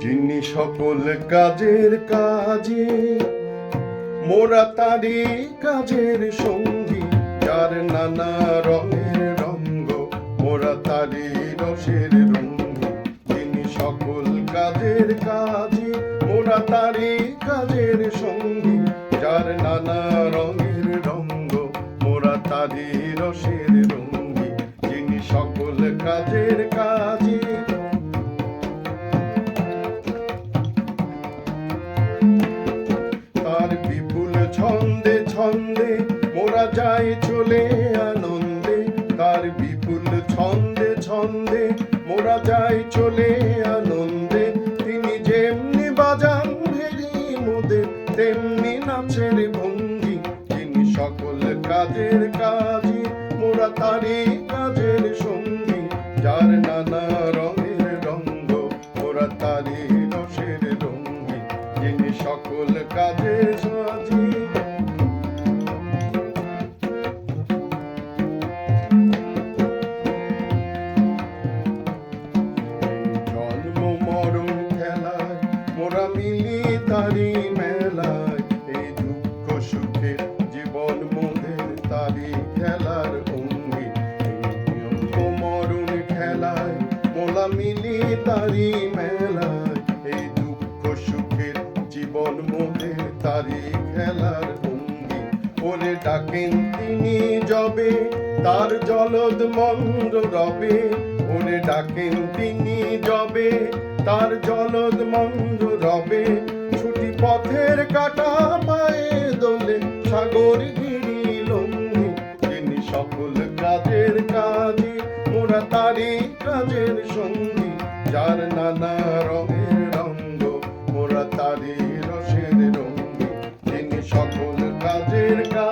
যিনি সকল কাজের কাজে, মোরা তারি কাজের সঙ্গী, যার নানা রঙের রঙ্গ, মোরা তারি রসের রঙ্গী। যিনি সকল কাজের কাজে, মোরা তারি কাজের সঙ্গী, যার নানা রঙের রঙ্গ, মোরা তারি রসের রঙ্গী। যিনি সকল কাজের কাজে মোরা যায় চলে আনন্দে, তিনি যেমনি বাজান ভেরি মোদের তেমনি নাচের ভঙ্গি, তিনি সকল কাজের কাজে মোরা তারই কাজের সঙ্গী, যার নানা রঙের রঙ্গ, মোরা তারই রসের রঙ্গী, যিনি সকল তারি মেলায় এই দুঃখ সুখে জীবন মোদের তারি খেলার অঙ্গি। মরণ খেলায় মোরা মিলি তারি মেলায় এই দুঃখ সুখের জীবন মোদের তারি খেলার অঙ্গি। ওরে ডাকেন তিনি যবে, তার জলদ মন্দ রবে। ওরে ডাকেন তিনি যবে, তার জলদ মন্দ রবে। কাটা পায়ে দোলে সাগর ঘিরি লঙ্ঘি তিনি সকল কাজের কাজে, মোরা তারি কাজের সঙ্গী। যার নানা রঙের রঙ্গ, মোরা তারি রসের রঙ্গি। তিনি সকল কাজের কাজ।